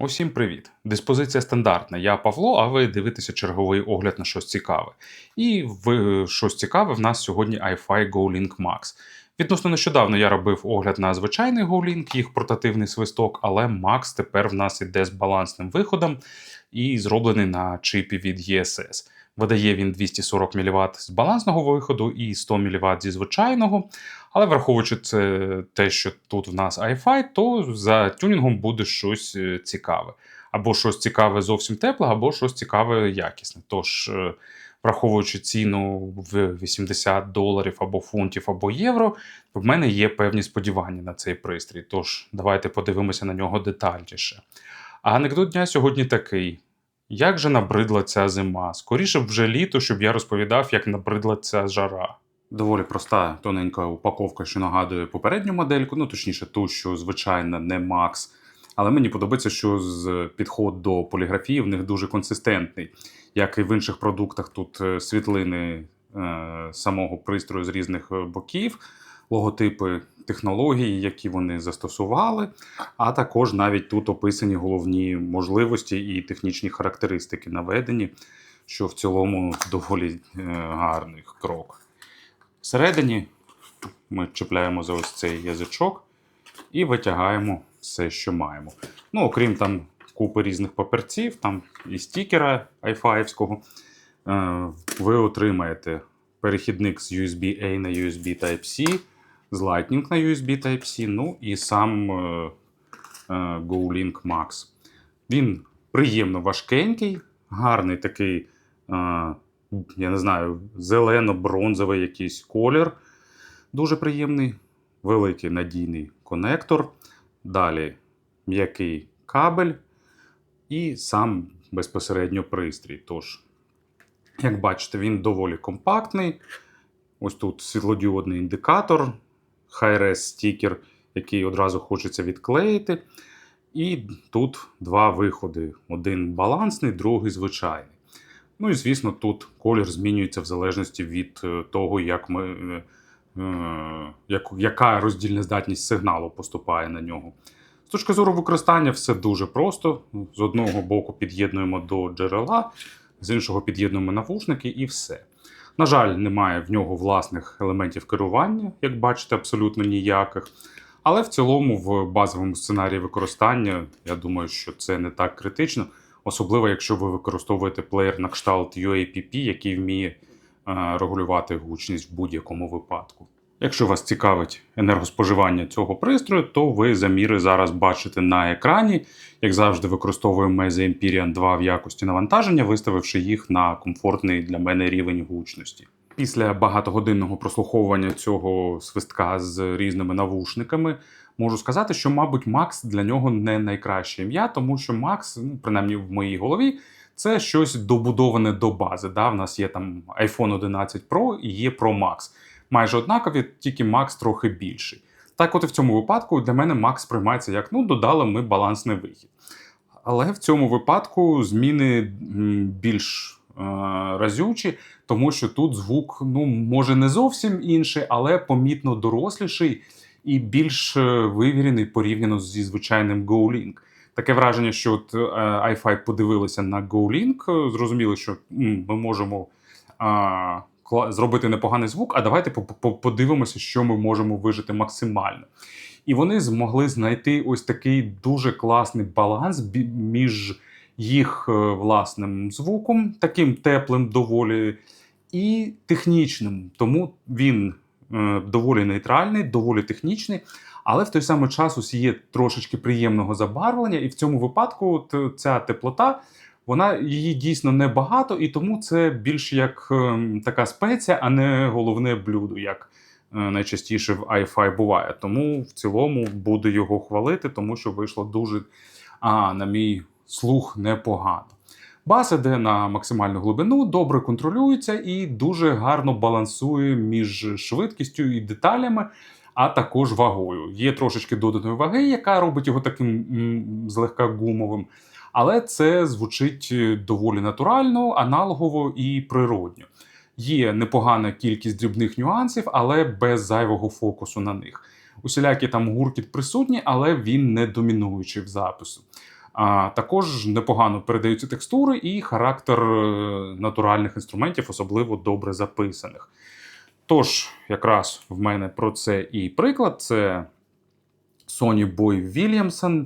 Усім привіт! Диспозиція стандартна. Я Павло, а ви дивитеся черговий огляд на щось цікаве. І в щось цікаве в нас сьогодні iFi GoLink Max. Відносно нещодавно я робив огляд на звичайний GoLink, їх портативний свисток, але Max тепер в нас іде з балансним виходом і зроблений на чипі від ESS. Видає він 240 мВт з балансного виходу і 100 мВт зі звичайного. Але враховуючи це те, що тут в нас iFi, то за тюнінгом буде щось е, цікаве. Або щось цікаве зовсім тепле, або щось цікаве якісне. Тож, е, враховуючи ціну в 80 доларів або фунтів, або євро, в мене є певні сподівання на цей пристрій. Тож, давайте подивимося на нього детальніше. А анекдот дня сьогодні такий. Як же набридла ця зима? Скоріше б вже літо, щоб я розповідав, як набридла ця жара. Доволі проста тоненька упаковка, що нагадує попередню модельку, ну точніше, ту, що звичайна, не Max. Але мені подобається, що з підход до поліграфії в них дуже консистентний. Як і в інших продуктах, тут е, світлини е, самого пристрою з різних е, боків, логотипи технологій, які вони застосували, а також навіть тут описані головні можливості і технічні характеристики наведені, що в цілому доволі е, гарний крок. Всередині ми чіпляємо за ось цей язичок і витягаємо все, що маємо. Ну, окрім там купи різних паперців, там і стікера айфаївського, е, ви отримаєте перехідник з USB-A на USB Type-C, з Lightning на USB Type-C, ну і сам е, е, GoLink Max. Він приємно важкенький, гарний такий, е, я не знаю, зелено-бронзовий якийсь колір. Дуже приємний, великий надійний конектор. Далі м'який кабель і сам безпосередньо пристрій. Тож, як бачите, він доволі компактний. Ось тут світлодіодний індикатор, Hi-Res стікер, який одразу хочеться відклеїти. І тут два виходи: один балансний, другий звичайний. Ну і звісно, тут колір змінюється в залежності від е, того, як ми, е, е, як, яка роздільна здатність сигналу поступає на нього. З точки зору використання, все дуже просто. З одного боку під'єднуємо до джерела, з іншого під'єднуємо навушники і все. На жаль, немає в нього власних елементів керування, як бачите, абсолютно ніяких. Але в цілому, в базовому сценарії використання, я думаю, що це не так критично, особливо якщо ви використовуєте плеєр на кшталт UAPP, який вміє е, регулювати гучність в будь-якому випадку. Якщо вас цікавить енергоспоживання цього пристрою, то ви заміри зараз бачите на екрані. Як завжди, використовуємо Meze Empyrean 2 в якості навантаження, виставивши їх на комфортний для мене рівень гучності. Після багатогодинного прослуховування цього свистка з різними навушниками, можу сказати, що, мабуть, Max для нього не найкраще ім'я, тому що Max, ну, принаймні в моїй голові, це щось добудоване до бази. Да? В нас є там iPhone 11 Pro і є Pro Max майже однакові, тільки Max трохи більший. Так, от і в цьому випадку для мене Max сприймається як ну, додали ми балансний вихід. Але в цьому випадку зміни більш е, разючі, тому що тут звук, ну, може, не зовсім інший, але помітно доросліший і більш е, вивірений порівняно зі звичайним GoLink. Таке враження, що от е, iFi подивилися на GoLink, зрозуміли, що м, ми можемо. Е, зробити непоганий звук, а давайте подивимося, що ми можемо вижити максимально. І вони змогли знайти ось такий дуже класний баланс між їх е, власним звуком, таким теплим, доволі, і технічним. Тому він е, доволі нейтральний, доволі технічний. Але в той самий час ось є трошечки приємного забарвлення, і в цьому випадку от ця теплота вона її дійсно небагато, і тому це більш як ем, така спеція, а не головне блюдо, як е, найчастіше в iFi буває. Тому в цілому буду його хвалити, тому що вийшло дуже, а, на мій слух, непогано. Бас іде на максимальну глибину, добре контролюється і дуже гарно балансує між швидкістю і деталями, а також вагою. Є трошечки доданої ваги, яка робить його таким злегка гумовим. Але це звучить е, доволі натурально, аналогово і природньо. Є непогана кількість дрібних нюансів, але без зайвого фокусу на них. Усілякі там гуркіт присутні, але він не домінуючий в запису. А також непогано передаються текстури і характер е, натуральних інструментів, особливо добре записаних. Тож, якраз в мене про це і приклад: це Sony Boy Williamson.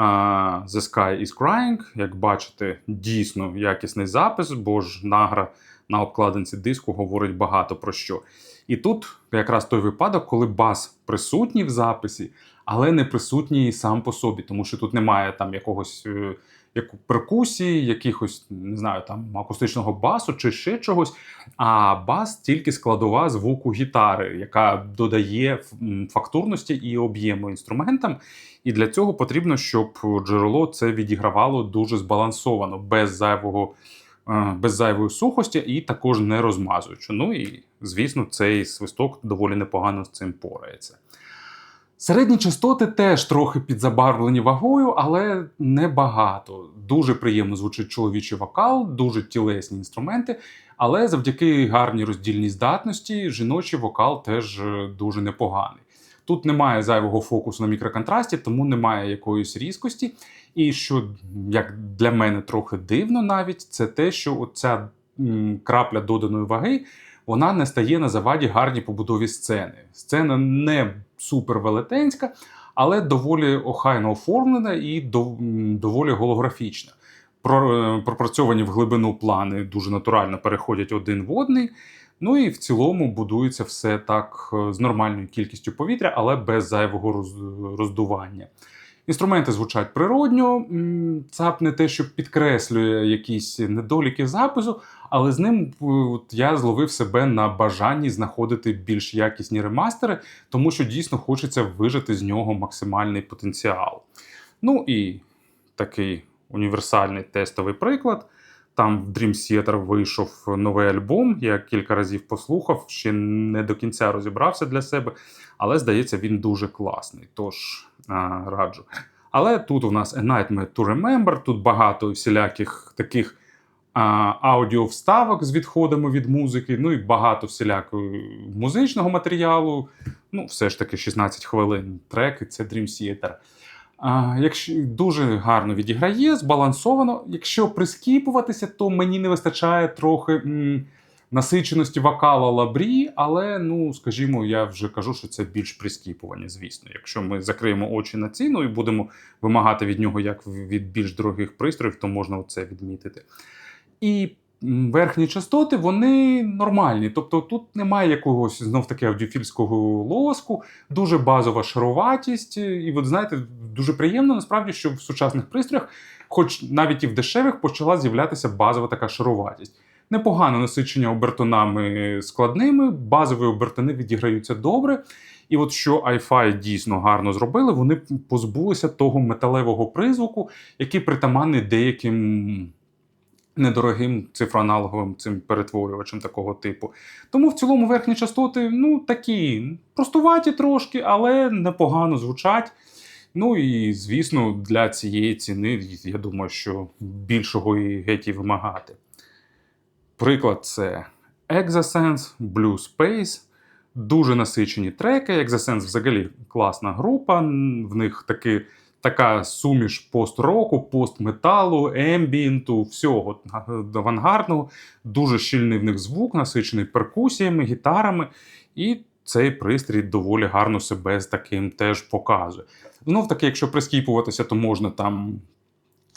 The Sky is Crying. Як бачите, дійсно якісний запис, бо ж награ на обкладинці диску говорить багато про що. І тут якраз той випадок, коли бас присутній в записі, але не присутній сам по собі, тому що тут немає там якогось е, як перкусії, якихось не знаю, там акустичного басу чи ще чогось. А бас тільки складова звуку гітари, яка додає фактурності і об'єму інструментам. І для цього потрібно, щоб джерело це відігравало дуже збалансовано, без зайвого. е, Без зайвої сухості і також не розмазуючи. Ну і звісно, цей свисток доволі непогано з цим порається. Середні частоти теж трохи підзабарвлені вагою, але небагато. Дуже приємно звучить чоловічий вокал, дуже тілесні інструменти. Але завдяки гарній роздільній здатності, жіночий вокал теж е, дуже непоганий. Тут немає зайвого фокусу на мікроконтрасті, тому немає якоїсь різкості. І що як для мене трохи дивно, навіть це те, що оця крапля доданої ваги вона не стає на заваді гарній побудові сцени. Сцена не супер велетенська, але доволі охайно оформлена і доволі голографічна. Е, пропрацьовані в глибину плани дуже натурально переходять один в одний. Ну і в цілому будується все так е, з нормальною кількістю повітря, але без зайвого роздування. Інструменти звучать природньо, ЦАП не те, що підкреслює якісь недоліки запису, але з ним е, от, я зловив себе на бажанні знаходити більш якісні ремастери, тому що дійсно хочеться вижити з нього максимальний потенціал. Ну і такий універсальний тестовий приклад. Там в Dream Theater вийшов новий альбом. Я кілька разів послухав, ще не до кінця розібрався для себе, але здається, він дуже класний. Тож а, раджу. Але тут у нас A Nightmare to Remember, тут багато всіляких таких аудіовставок з відходами від музики, ну і багато всілякого музичного матеріалу. Ну, все ж таки 16 хвилин трек, і це Dream Theater. А, якщо дуже гарно відіграє, збалансовано. Якщо прискіпуватися, то мені не вистачає трохи м, насиченості вокала лабрі, але ну скажімо, я вже кажу, що це більш прискіпування, звісно. Якщо ми закриємо очі на ціну і будемо вимагати від нього як від більш дорогих пристроїв, то можна це відмітити. І верхні частоти вони нормальні. Тобто тут немає якогось знов таки аудіофільського лоску, дуже базова шароватість. І от знаєте, дуже приємно насправді, що в сучасних пристроях, хоч навіть і в дешевих, почала з'являтися базова така шароватість. Непогане насичення обертонами складними, базові обертони відіграються добре. І от що iFi дійсно гарно зробили, вони позбулися того металевого призвуку, який притаманний деяким недорогим цифроаналоговим цим перетворювачем такого типу. Тому в цілому верхні частоти ну, такі простуваті трошки, але непогано звучать. Ну і звісно, для цієї ціни, я думаю, що більшого і геть і вимагати. Приклад це Exasense, Blue Space. Дуже насичені треки. Exasense взагалі класна група. В них таки, така суміш пост-року, пост-металу, ембієнту, всього авангардного. Дуже щільний в них звук, насичений перкусіями, гітарами. І цей пристрій доволі гарно себе з таким теж показує. Знов таки, якщо прискіпуватися, то можна там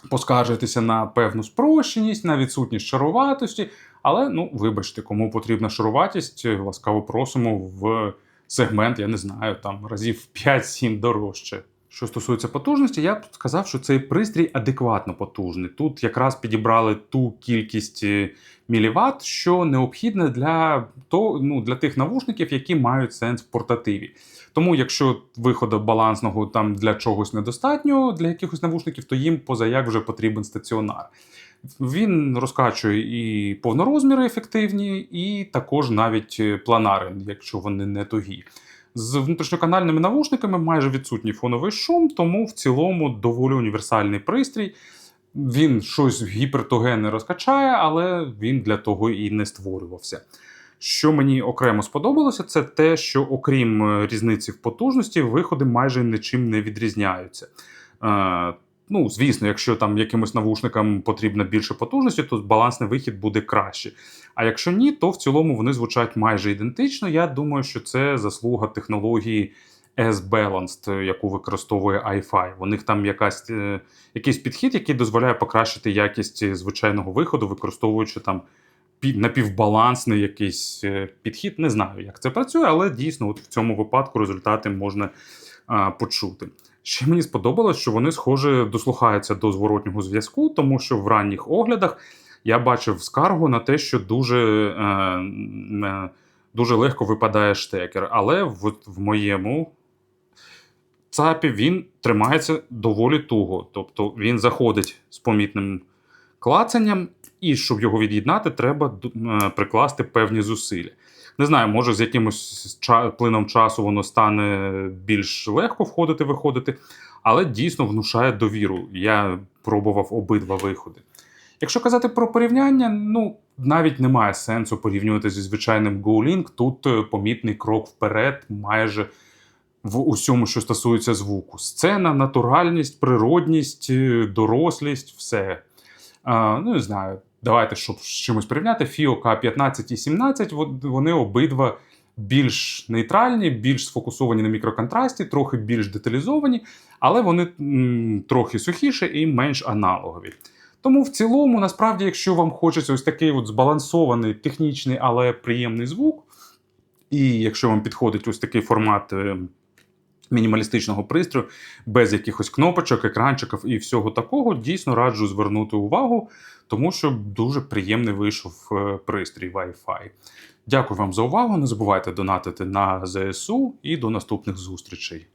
поскаржитися на певну спрощеність, на відсутність шаруватості. Але ну, вибачте, кому потрібна шаруватість, ласкаво просимо в сегмент, я не знаю, там разів 5-7 дорожче. Що стосується потужності, я б сказав, що цей пристрій адекватно потужний. Тут якраз підібрали ту кількість е, міліват, що необхідне для, то, ну, для тих навушників, які мають сенс в портативі. Тому, якщо виходу балансного там для чогось недостатньо, для якихось навушників, то їм позаяк вже потрібен стаціонар. Він розкачує і повнорозміри ефективні, і також навіть планари, якщо вони не тугі. З внутрішньоканальними навушниками майже відсутній фоновий шум, тому в цілому доволі універсальний пристрій. Він щось гіпертогенне розкачає, але він для того і не створювався. Що мені окремо сподобалося, це те, що окрім е, різниці в потужності, виходи майже нічим не відрізняються. Е, Ну, звісно, якщо там якимось навушникам потрібна більше потужності, то балансний вихід буде краще. А якщо ні, то в цілому вони звучать майже ідентично. Я думаю, що це заслуга технології S-Balanced, яку використовує iFi. У них там якась, е, якийсь підхід, який дозволяє покращити якість звичайного виходу, використовуючи там напівбалансний якийсь е, підхід. Не знаю, як це працює, але дійсно, от в цьому випадку результати можна а, почути. Ще мені сподобалось, що вони, схоже, дослухаються до зворотнього зв'язку, тому що в ранніх оглядах я бачив скаргу на те, що дуже, е, е, дуже легко випадає штекер. Але в, в моєму ЦАПі він тримається доволі туго. Тобто він заходить з помітним клацанням, і щоб його від'єднати, треба е, прикласти певні зусилля. Не знаю, може з якимось плином часу воно стане більш легко входити, виходити, але дійсно внушає довіру. Я пробував обидва виходи. Якщо казати про порівняння, ну навіть немає сенсу порівнювати зі звичайним GoLink. Тут е, помітний крок вперед, майже в усьому, що стосується звуку. Сцена, натуральність, природність, е, дорослість, все. А, ну, не знаю, давайте, щоб з чимось порівняти. FIO K15 і 17, вони обидва більш нейтральні, більш сфокусовані на мікроконтрасті, трохи більш деталізовані, але вони м, трохи сухіші і менш аналогові. Тому в цілому, насправді, якщо вам хочеться ось такий от збалансований, технічний, але приємний звук, і якщо вам підходить ось такий формат е, мінімалістичного пристрою, без якихось кнопочок, екранчиків і всього такого, дійсно раджу звернути увагу, тому що дуже приємний вийшов е, пристрій Wi-Fi. Дякую вам за увагу. Не забувайте донатити на ЗСУ і до наступних зустрічей.